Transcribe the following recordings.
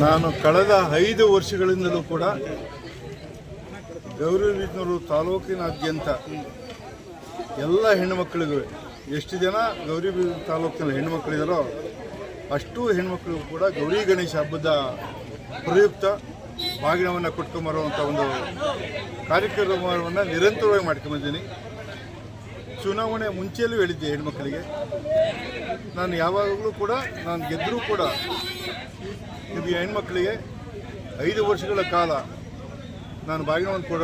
ನಾನು ಕಳೆದ ಐದು ವರ್ಷಗಳಿಂದಲೂ ಕೂಡ ಗೌರಿಬಿದನೂರು ತಾಲೂಕಿನಾದ್ಯಂತ ಎಲ್ಲ ಹೆಣ್ಣುಮಕ್ಕಳಿಗೂ ಎಷ್ಟು ಜನ ಗೌರಿಬಿದನೂರು ತಾಲೂಕಿನ ಹೆಣ್ಣುಮಕ್ಕಳಿದಾರೋ ಅಷ್ಟು ಹೆಣ್ಮಕ್ಳಿಗೂ ಕೂಡ ಗೌರಿ ಗಣೇಶ ಹಬ್ಬದ ಪ್ರಯುಕ್ತ ಬಾಗಿನವನ್ನು ಕೊಟ್ಕೊಂಬರುವಂಥ ಒಂದು ಕಾರ್ಯಕ್ರಮವನ್ನು ನಿರಂತರವಾಗಿ ಮಾಡ್ಕೊಂಬಂದಿದ್ದೀನಿ ಚುನಾವಣೆ ಮುಂಚೆಯಲ್ಲೂ ಹೇಳಿದ್ದೆ ಹೆಣ್ಮಕ್ಕಳಿಗೆ ನಾನು ಯಾವಾಗಲೂ ಕೂಡ ನಾನು ಗೆದ್ದರೂ ಕೂಡ ಇದು ಹೆಣ್ಮಕ್ಳಿಗೆ ಐದು ವರ್ಷಗಳ ಕಾಲ ನಾನು ಬಾಗಿನವನ್ನು ಕೊಡ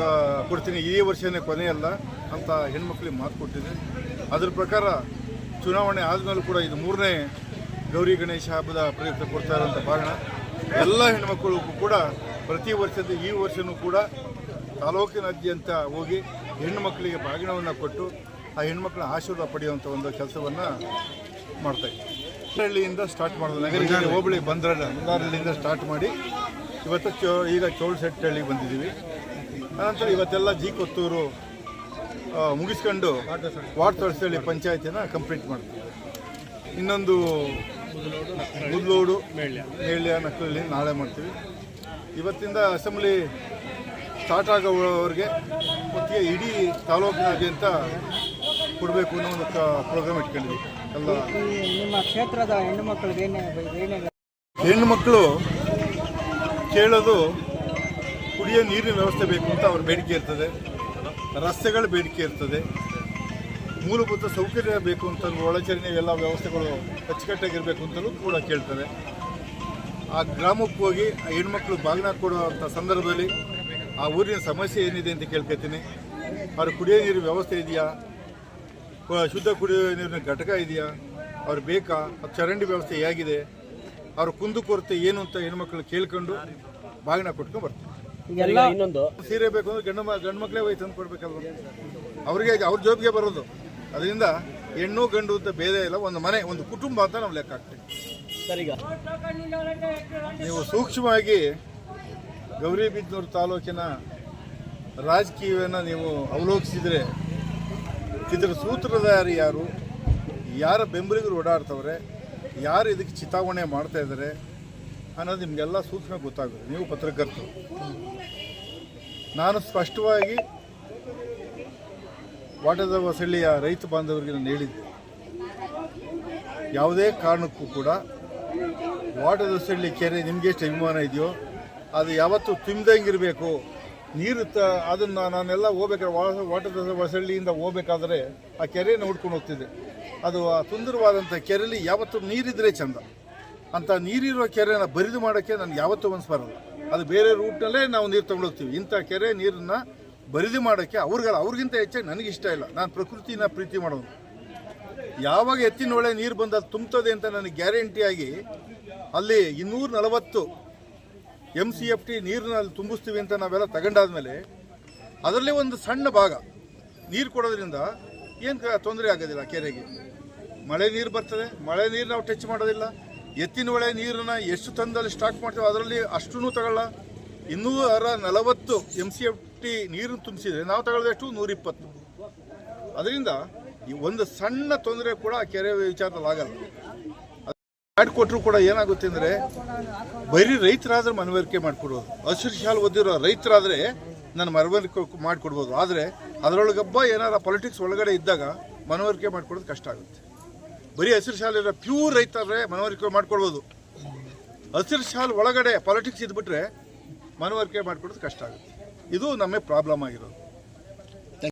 ಕೊಡ್ತೀನಿ. ಈ ವರ್ಷನೇ ಕೊನೆಯಲ್ಲ ಅಂತ ಹೆಣ್ಮಕ್ಳಿಗೆ ಮಾತು ಕೊಟ್ಟಿದೆ. ಅದ್ರ ಪ್ರಕಾರ ಚುನಾವಣೆ ಆದಮೇಲೂ ಕೂಡ ಇದು ಮೂರನೇ ಗೌರಿ ಗಣೇಶ ಹಬ್ಬದ ಪ್ರಯುಕ್ತ ಕೊಡ್ತಾ ಇರೋಂಥ ಭಾಗಣ ಎಲ್ಲ ಹೆಣ್ಮಕ್ಳಿಗೂ ಕೂಡ ಪ್ರತಿ ವರ್ಷದ ಈ ವರ್ಷವೂ ಕೂಡ ತಾಲೂಕಿನಾದ್ಯಂತ ಹೋಗಿ ಹೆಣ್ಣು ಮಕ್ಕಳಿಗೆ ಬಾಗಿನವನ್ನು ಕೊಟ್ಟು ಆ ಹೆಣ್ಮಕ್ಳ ಆಶೀರ್ವಾದ ಪಡೆಯುವಂಥ ಒಂದು ಕೆಲಸವನ್ನು ಮಾಡ್ತಾ ಹಳ್ಳಿಯಿಂದ ಸ್ಟಾರ್ಟ್ ಮಾಡೋದು. ನಗರ ಹೋಬಳಿ ಬಂದ್ರಲ್ಲ ಬಂದಾರಳ್ಳಿಯಿಂದ ಸ್ಟಾರ್ಟ್ ಮಾಡಿ, ಇವತ್ತು ಚೋ, ಈಗ ಚೋಳಸೆಟ್ಟಹಳ್ಳಿಗೆ ಬಂದಿದ್ದೀವಿ. ಆನಂತರ ಇವತ್ತೆಲ್ಲ ಜಿ ಕೊತ್ತೂರು ಮುಗಿಸ್ಕೊಂಡು ವಾರ್ಡ್ ತೊಳಸಳ್ಳಿ ಪಂಚಾಯತಿನ ಕಂಪ್ಲೀಟ್ ಮಾಡ್ತೀವಿ. ಇನ್ನೊಂದು ಮುದ್ಲೋಡು, ಮೇಳ್ಯ ನಕ್ಕಲಲ್ಲಿ ನಾಳೆ ಮಾಡ್ತೀವಿ. ಇವತ್ತಿಂದ ಅಸೆಂಬ್ಲಿ ಸ್ಟಾರ್ಟ್ ಆಗೋವರೆಗೆ ಮತ್ತೆ ಇಡೀ ತಾಲೂಕಿನಾದ್ಯಂತ ಕೊಡಬೇಕು ಅನ್ನೋ ಒಂದು ಪ್ರೋಗ್ರಾಮ್ ಇಟ್ಕೊಂಡಿದ್ವಿ ಎಲ್ಲ ನಿಮ್ಮ ಕ್ಷೇತ್ರದ ಹೆಣ್ಣು ಮಕ್ಕಳಿಗೆ ಹೆಣ್ಣು ಮಕ್ಕಳು ಕೇಳೋದು ಕುಡಿಯೋ ನೀರಿನ ವ್ಯವಸ್ಥೆ ಬೇಕು ಅಂತ ಅವ್ರ ಬೇಡಿಕೆ ಇರ್ತದೆ. ರಸ್ತೆಗಳ ಬೇಡಿಕೆ ಇರ್ತದೆ. ಮೂಲಭೂತ ಸೌಕರ್ಯ ಬೇಕು ಅಂತ ಒಳಚರಣೆ ಎಲ್ಲ ವ್ಯವಸ್ಥೆಗಳು ಅಚ್ಚುಕಟ್ಟಾಗಿರಬೇಕು ಅಂತಲೂ ಕೂಡ ಕೇಳ್ತಾರೆ ಆ ಗ್ರಾಮಕ್ಕೆ ಹೋಗಿ ಆ ಹೆಣ್ಮಕ್ಳು ಬಾಗಿನ ಕೊಡುವಂಥ ಸಂದರ್ಭದಲ್ಲಿ ಆ ಊರಿನ ಸಮಸ್ಯೆ ಏನಿದೆ ಅಂತ ಕೇಳ್ಕೊತೀನಿ. ಅವ್ರ ಕುಡಿಯೋ ನೀರು ವ್ಯವಸ್ಥೆ ಇದೆಯಾ? ಶುದ್ಧ ಕುಡಿಯುವ ನೀರಿನ ಘಟಕ ಇದೆಯಾ? ಅವ್ರು ಬೇಕಾ? ಅದು ಚರಂಡಿ ವ್ಯವಸ್ಥೆ ಹೇಗಿದೆ? ಅವ್ರ ಕುಂದು ಕೊರತೆ ಏನು ಅಂತ ಹೆಣ್ಮಕ್ಳು ಕೇಳ್ಕೊಂಡು ಬಾಗಿನ ಕೊಟ್ಕೊಂಡು ಬರ್ತೀವಿ ಇನ್ನೊಂದು. ಸೀರೆ ಬೇಕು ಅಂದ್ರೆ ಗಂಡು ಮ- ಗಂಡು ಮಕ್ಕಳೇ ಹೋಗಿ ತಂದು ಕೊಡ್ಬೇಕಲ್ವ? ಅವ್ರಿಗೆ ಅವ್ರ ಜೋಬ್ಗೆ ಬರೋದು. ಅದರಿಂದ ಹೆಣ್ಣು ಗಂಡು ಅಂತ ಭೇದ ಇಲ್ಲ. ಒಂದು ಮನೆ ಒಂದು ಕುಟುಂಬ ಅಂತ ನಾವು ಲೆಕ್ಕ ಹಾಕ್ತೀವಿ. ನೀವು ಸೂಕ್ಷ್ಮವಾಗಿ ಗೌರಿಬಿದನೂರು ತಾಲೂಕಿನ ರಾಜಕೀಯವನ್ನು ನೀವು ಅವಲೋಕಿಸಿದರೆ ಇದರ ಸೂತ್ರಧಾರಿ ಯಾರು? ಯಾರ ಬೆಂಬಲಿಗರು ಓಡಾಡ್ತವ್ರೆ? ಯಾರು ಇದಕ್ಕೆ ಚಿತಾವಣೆ ಮಾಡ್ತಾ ಇದ್ದಾರೆ ಅನ್ನೋದು ನಿಮಗೆಲ್ಲ ಸೂಕ್ಷ್ಮ ಗೊತ್ತಾಗುತ್ತೆ. ನೀವು ಪತ್ರಕರ್ತರು. ನಾನು ಸ್ಪಷ್ಟವಾಗಿ ವಾಟದ ಹೊಸಳ್ಳಿಯ ರೈತ ಬಾಂಧವರಿಗೆ ನಾನು ಹೇಳಿದ್ದೆ. ಯಾವುದೇ ಕಾರಣಕ್ಕೂ ಕೂಡ ವಾಟದ ಹೊಸಳ್ಳಿ ಕೆರೆ ನಿಮಗೆ ಎಷ್ಟು ಅಭಿಮಾನ ಇದೆಯೋ, ಅದು ಯಾವತ್ತೂ ತುಂಬಿದಂಗಿರಬೇಕು ನೀರು ಅದನ್ನು ನಾನೆಲ್ಲ ಹೋಗ್ಬೇಕಾದ್ರೆ ವಾಟರ್ ವಸಳ್ಳಿಯಿಂದ ಹೋಗ್ಬೇಕಾದ್ರೆ ಆ ಕೆರೆನ ಹುಡ್ಕೊಂಡು ಹೋಗ್ತಿದ್ದೆ. ಅದು ಆ ಸುಂದರವಾದಂಥ ಕೆರೆಯಲ್ಲಿ ಯಾವತ್ತೂ ನೀರಿದ್ರೆ ಚಂದ. ಅಂತ ನೀರಿರೋ ಕೆರೆನ ಬರಿದು ಮಾಡೋಕ್ಕೆ ನನಗೆ ಯಾವತ್ತೂ ಮನಸ್ಸು ಬರಲ್ಲ. ಅದು ಬೇರೆ ರೂಟ್ನಲ್ಲೇ ನಾವು ನೀರು ತಗೊಂಡೋಗ್ತೀವಿ ಇಂಥ ಕೆರೆ ನೀರನ್ನು ಬರಿದು ಮಾಡೋಕ್ಕೆ ಅವ್ರಿಗಲ್ಲ ಅವ್ರಿಗಿಂತ ಹೆಚ್ಚಾಗಿ ಇಷ್ಟ ಇಲ್ಲ. ನಾನು ಪ್ರಕೃತಿನ ಪ್ರೀತಿ ಮಾಡೋದು. ಯಾವಾಗ ಎತ್ತಿನ ಒಳ್ಳೆ ನೀರು ಬಂದು ಅದು ತುಂಬ್ತದೆ ಅಂತ ನನಗೆ ಗ್ಯಾರಂಟಿಯಾಗಿ ಅಲ್ಲಿ ಇನ್ನೂರ ನಲವತ್ತು ಎಂ ಸಿ ಎಫ್ ಟಿ ನೀರಿನಲ್ಲಿ ತುಂಬಿಸ್ತೀವಿ ಅಂತ ನಾವೆಲ್ಲ ತಗೊಂಡಾದ್ಮೇಲೆ ಅದರಲ್ಲಿ ಒಂದು ಸಣ್ಣ ಭಾಗ ನೀರು ಕೊಡೋದ್ರಿಂದ ಏನು ತೊಂದರೆ ಆಗೋದಿಲ್ಲ ಕೆರೆಗೆ. ಮಳೆ ನೀರು ಬರ್ತದೆ, ಮಳೆ ನೀರು ನಾವು ಟಚ್ ಮಾಡೋದಿಲ್ಲ. ಎತ್ತಿನ ಹೊಳೆ ನೀರನ್ನ ಎಷ್ಟು ತಂದಲ್ಲಿ ಸ್ಟಾಕ್ ಮಾಡ್ತೀವಿ ಅದರಲ್ಲಿ ಅಷ್ಟೂ ತಗೊಳ್ಳ. ಇನ್ನೂರ ನಲವತ್ತು ಎಂ ಸಿ ಎಫ್ ಟಿ ನೀರನ್ನು ತುಂಬಿಸಿದರೆ ನಾವು ತಗೊಳ್ಳೋದಷ್ಟು ನೂರಿಪ್ಪತ್ತು. ಅದರಿಂದ ಈ ಒಂದು ಸಣ್ಣ ತೊಂದರೆ ಕೂಡ ಕೆರೆ ವಿಚಾರದಲ್ಲಿ ಆಗಲ್ಲ. ಮಾಡಿಕೊಟ್ರು ಕೂಡ ಏನಾಗುತ್ತೆ ಅಂದರೆ ಬರೀ ರೈತರಾದ್ರೆ ಮನವರಿಕೆ ಮಾಡಿಕೊಡ್ಬೋದು ಹಸಿರು ಶಾಲು ಓದಿರೋ ರೈತರಾದರೆ ನಾನು ಮನವರಿಕೆ ಮಾಡಿಕೊಡ್ಬೋದು. ಆದರೆ ಅದರೊಳಗೊಬ್ಬ ಏನಾರ ಪೊಲಿಟಿಕ್ಸ್ ಒಳಗಡೆ ಇದ್ದಾಗ ಮನವರಿಕೆ ಮಾಡಿಕೊಡೋದು ಕಷ್ಟ ಆಗುತ್ತೆ. ಬರೀ ಹಸಿರು ಶಾಲಿರೋ ಪ್ಯೂರ್ ರೈತರೇ ಮನವರಿಕೆ ಮಾಡಿಕೊಡ್ಬೋದು. ಹಸಿರು ಶಾಲು ಒಳಗಡೆ ಪಾಲಿಟಿಕ್ಸ್ ಇದ್ಬಿಟ್ರೆ ಮನವರಿಕೆ ಮಾಡಿಕೊಡೋದು ಕಷ್ಟ ಆಗುತ್ತೆ. ಇದು ನಮಗೆ ಪ್ರಾಬ್ಲಮ್ ಆಗಿರೋದು.